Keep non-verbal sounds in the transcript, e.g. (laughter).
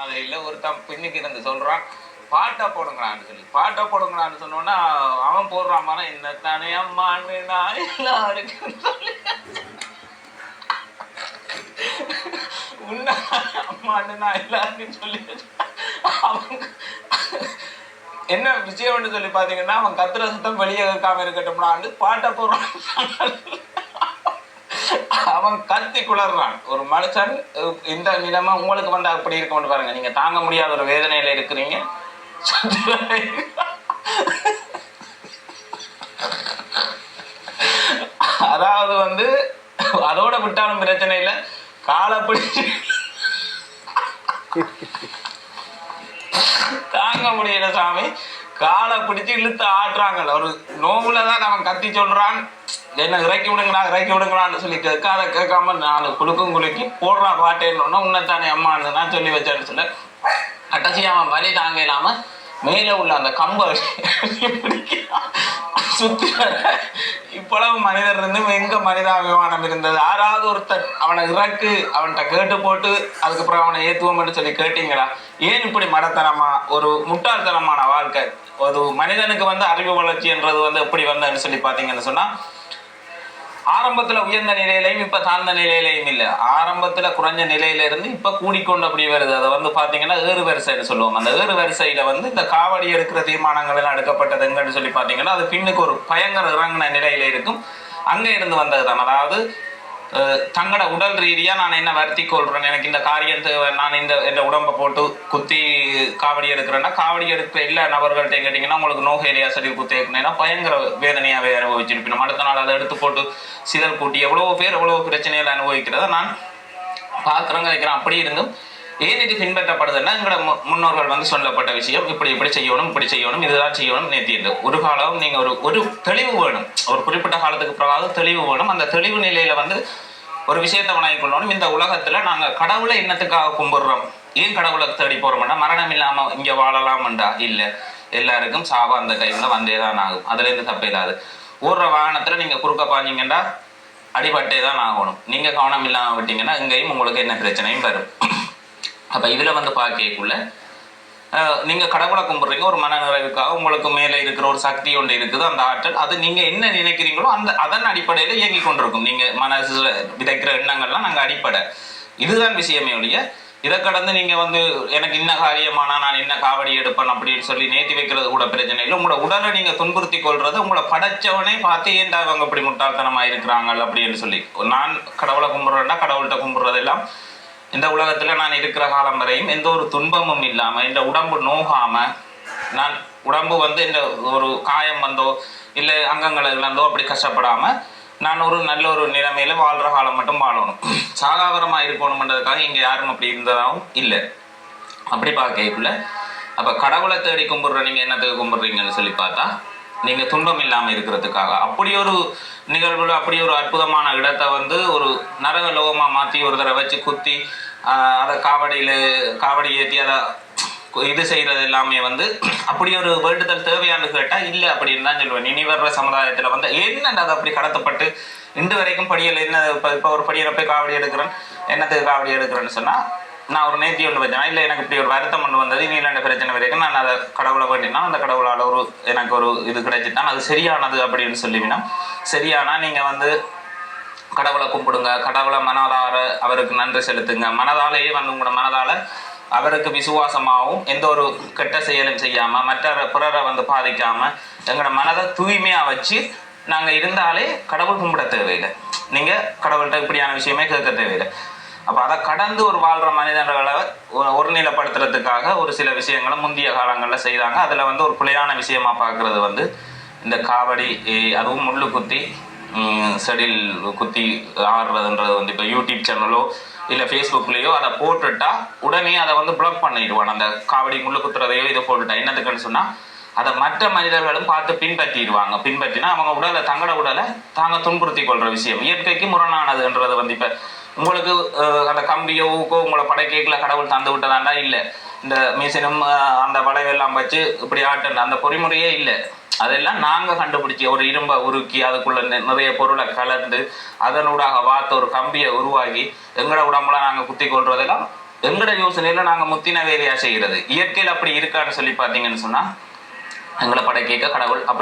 அது இல்லை ஒருத்தன் பின்னுக்கு இருந்து சொல்கிறான் பாட்டை போடுங்கிறான்னு சொல்லி. பாட்டை போடுங்கிறான்னு சொன்னோன்னா அவன் போடுறான் மரம் என்ன தானே அம்மான்னு நான் எல்லாருக்கும் சொல்லி. உன்ன அம்மான்னு நான் எல்லாருக்கும் சொல்லி. அவன் என்ன விஷயம்னு சொல்லி பார்த்தீங்கன்னா அவன் கத்துற சத்தம் வெளியே கேட்காம இருக்கட்டும்னான்னு பாட்டை போடுறான். அவன் கத்தி குளர்றான். ஒரு மனுஷன் இந்த நிலைமை உங்களுக்கு வந்து அப்படி இருக்கும்னு பாருங்க. நீங்க தாங்க முடியாத ஒரு வேதனையில இருக்கிறீங்க. அதாவது வந்து அதோட விட்டாலும் பிரச்சனை இல்லை. காலை பிடிச்சு தாங்க முடியல சாமி. காலை பிடிச்சு இழுத்து ஆட்டுறாங்கல்ல. ஒரு நோவுல தான் அவன் கத்தி சொல்றான். என்ன இறக்கி விடுங்களா இறக்கி விடுங்களான்னு சொல்லி கேட்க அதை கேட்காம நாலு குலுக்கும் குலுக்கி போடுறா பாட்டேன்னு உன்னைத்தானே அம்மான்னு நான் சொல்லி வச்சேன்னு சொல்ல கடைசி அவன் வலி தாங்க இல்லாம மேலே உள்ள அந்த கம்பை (laughs) சுத்தி வர இவ்வளவு மனிதர் இருந்து எங்க மனிதாபிமானம் இருந்தது? யாராவது ஒருத்தர் அவனை இறக்கு அவன்கிட்ட கேட்டு போட்டு அதுக்கப்புறம் அவனை ஏத்துவோம்னு சொல்லி கேட்டீங்களா? ஏன் இப்படி மடத்தனமா ஒரு முட்டாள்தனமான வாழ்க்கை? ஒரு மனிதனுக்கு வந்து அறிவு வளர்ச்சி என்றது வந்து எப்படி வந்ததுன்னு சொல்லி பார்த்தீங்கன்னு சொன்னால் ஆரம்பத்தில் உயர்ந்த நிலையிலையும் இப்போ தாழ்ந்த நிலையிலையும் இல்லை. ஆரம்பத்தில் குறைஞ்ச நிலையில இருந்து இப்ப கூடிக்கொண்டு அப்படி வருது. அதை வந்து பார்த்தீங்கன்னா ஏறு வரிசைன்னு சொல்லுவோம். அந்த ஏறு வரிசையில் வந்து இந்த காவடி எடுக்கிற தீர்மானங்கள் எல்லாம் எடுக்கப்பட்டது எங்கன்னு சொல்லி பார்த்தீங்கன்னா அது பின்னுக்கு ஒரு பயங்கர இறங்கின நிலையில இருக்கும். அங்கே இருந்து வந்தது தான் அதாவது தங்களோட உடல் ரீதியா நான் என்ன வருத்தி கொள்றேன்? எனக்கு இந்த காரியம் தேவை. நான் இந்த இந்த உடம்பை போட்டு குத்தி காவடி எடுக்கிறேன்னா காவடி எடுக்கிற எல்லா நபர்கள்ட்ட கேட்டிங்கன்னா உங்களுக்கு ஏரியா சரி குத்தி ஏற்கனவே பயங்கர வேதனையாவே அனுபவிச்சிருப்பேன் அடுத்த நாள் அதை எடுத்து போட்டு சிதல் கூட்டி எவ்வளோ பேர் எவ்வளோ பிரச்சனைகளை அனுபவிக்கிறத நான் பார்க்குறேங்க இருக்கிறேன் அப்படி இருந்தும் ஏன் இது பின்பற்றப்படுதுன்னா எங்களோட மு- முன்னோர்கள் வந்து சொல்லப்பட்ட விஷயம் இப்படி இப்படி செய்யணும் இப்படி செய்யணும் இதுதான் செய்யணும் நேர்த்தியது ஒரு காலம் நீங்கள் ஒரு ஒரு தெளிவு வேணும். ஒரு குறிப்பிட்ட காலத்துக்கு பிறகு தெளிவு வேணும். அந்த தெளிவு நிலையில வந்து ஒரு விஷயத்தை வணங்கி கொள்ளணும். இந்த உலகத்துல நாங்க கடவுளை என்னத்துக்காக கும்பிடுறோம்? ஏன் கடவுளை தேடி போறோம்னா மரணம் இல்லாம இங்க வாழலாம்டா? இல்ல. எல்லாருக்கும் சாவா அந்த டைம்ல வந்தே தான் ஆகும். அதுல இருந்து தப்பு இல்லாது ஓடுற வாகனத்துல நீங்க குறுக்க பாஞ்சீங்கன்னா அடிபட்டே தான் ஆகணும். நீங்க கவனம் இல்லாம விட்டீங்கன்னா இங்கேயும் உங்களுக்கு என்ன பிரச்சனையும் வரும். அப்ப இதுல வந்து பார்க்கக்குள்ள அஹ், நீங்க கடவுளை கும்பிட்றீங்க ஒரு மனநிறைவுக்காக உங்களுக்கு மேலே இருக்கிற ஒரு சக்தி ஒன்று இருக்குது அந்த ஆற்றல். அது நீங்க என்ன நினைக்கிறீங்களோ அந்த அதன் அடிப்படையில இயங்கி கொண்டிருக்கும். நீங்க மனசுல விதைக்கிற எண்ணங்கள்லாம் நாங்க அடிப்படை. இதுதான் விஷயமே ஒழிய இதை கடந்து நீங்க வந்து எனக்கு இன்ன காரியமானா நான் என்ன காவடி எடுப்பேன் அப்படின்னு சொல்லி நேத்தி வைக்கிறது கூட பிரச்சனை இல்லை. உங்களோட உடலை நீங்க துன்புறுத்தி கொள்வது உங்களை படைச்சவனே பார்த்து ஏன்டா அவங்க இப்படி முட்டாள்தனமாக இருக்கிறாங்க அப்படின்னு சொல்லி. நான் கடவுளை கும்பிடுறேன்னா கடவுள்கிட்ட கும்பிடுறதெல்லாம் இந்த உலகத்தில் நான் இருக்கிற காலம் வரையும் எந்த ஒரு துன்பமும் இல்லாமல் இந்த உடம்பு நோகாமல் நான் உடம்பு வந்து இந்த ஒரு காயம் வந்தோ இல்லை அங்கங்களை இழந்தோ அப்படி கஷ்டப்படாமல் நான் ஒரு நல்ல ஒரு நிலைமையில வாழ்கிற காலம் மட்டும் வாழணும். சாகாவரமா இருக்கணுமன்றதுக்காக இங்கே யாரும் அப்படி இருந்ததாகவும் இல்லை. அப்படி பார்க்கக்குள்ள அப்போ கடவுளை தேடி கும்பிட்ற நீங்கள் என்னத்துக்கு கும்பிட்றீங்கன்னு சொல்லி பார்த்தா நீங்க துன்பம் இல்லாமல் இருக்கிறதுக்காக. அப்படி ஒரு நிகழ்வுல அப்படி ஒரு அற்புதமான இடத்தை வந்து ஒரு நரக லோகமா மாத்தி ஒரு தடவை வச்சு குத்தி அதை காவடியில காவடி ஏற்றி அதை இது செய்யறது எல்லாமே வந்து அப்படி ஒரு வேண்டுதல் தேவையான்னு கேட்டா இல்ல அப்படின்னு தான் சொல்லுவேன். இனி வர்ற சமுதாயத்துல வந்து என்ன அது அப்படி கடத்தப்பட்டு இன்று வரைக்கும் படியல் என்ன இப்போ இப்போ ஒரு படியில் போய் காவடி எடுக்கிறேன் என்னத்துக்கு காவடி எடுக்கிறேன்னு சொன்னா நான் ஒரு நேர்த்தி ஒன்று வச்சேன் இல்லை எனக்கு இப்படி ஒரு வருத்தம் ஒன்று வந்தது இனி பிரச்சனை வரைக்கும் நான் அதை கடவுளை வேண்டினா அந்த கடவுளால் ஒரு எனக்கு ஒரு இது கிடைச்சிட்டான் அது சரியானது அப்படின்னு சொல்லிவினா சரியானா நீங்கள் வந்து கடவுளை கும்பிடுங்க கடவுளை மனதார அவருக்கு நன்றி செலுத்துங்க. மனதாலேயே வந்து உங்களோட மனதால அவருக்கு விசுவாசமாகவும் எந்த ஒரு கெட்ட செயலும் செய்யாமல் மற்ற பிறரை வந்து பாதிக்காமல் எங்களோட மனதை தூய்மையாக வச்சு நாங்கள் இருந்தாலே கடவுள் கும்பிட தேவையில்லை. நீங்கள் கடவுள்கிட்ட இப்படியான விஷயமே கேட்க தேவையில்லை. அப்போ அதை கடந்து ஒரு வாழ்கிற மனிதர்களை ஒருநிலைப்படுத்துறதுக்காக ஒரு சில விஷயங்களை முந்தைய காலங்களில் செய்தாங்க. அதில் வந்து ஒரு பிழையான விஷயமா பார்க்குறது வந்து இந்த காவடி அதுவும் முள்ளு குத்தி செடில் குத்தி ஆடுறதுன்றது வந்து இப்போ யூடியூப் சேனலோ இல்லை ஃபேஸ்புக்லேயோ அதை போட்டுட்டா உடனே அதை வந்து பிளாக் பண்ணிடுவான் அந்த காவடி முள்ளு குத்துறதையோ இதை போட்டுட்டா. என்னத்துக்குன்னு சொன்னால் அதை மற்ற மனிதர்களும் பார்த்து பின்பற்றிடுவாங்க. பின்பற்றினா அவங்க உடலை தங்களோட உடலை தாங்க துன்புறுத்தி கொள்கிற விஷயம். இயற்கைக்கு முரணானதுன்றது வந்து இப்போ உங்களுக்கு அந்த கம்பியோ ஊக்கோ உங்களை படைக்கைக்குள்ள கடவுள் தந்து விட்டதாண்டா? இல்லை. இந்த மிஷினும் அந்த வளைவெல்லாம் வச்சு இப்படி ஆட்டு அந்த பொறிமுறையே இல்லை. அதெல்லாம் நாங்கள் கண்டுபிடிச்சி ஒரு இரும்பை உருக்கி அதுக்குள்ள நிறைய பொருளை கலந்து அதனூடாக வார்த்த ஒரு கம்பியை உருவாக்கி எங்களோட உடம்புல நாங்கள் குத்தி கொள்றதெல்லாம் எங்கட யோசனையில நாங்கள் முத்தின வேலையா செய்கிறது இயற்கையில் அப்படி இருக்கான்னு சொல்லி பார்த்தீங்கன்னு சொன்னா எங்களை படைக்க கடவுள் அப்படி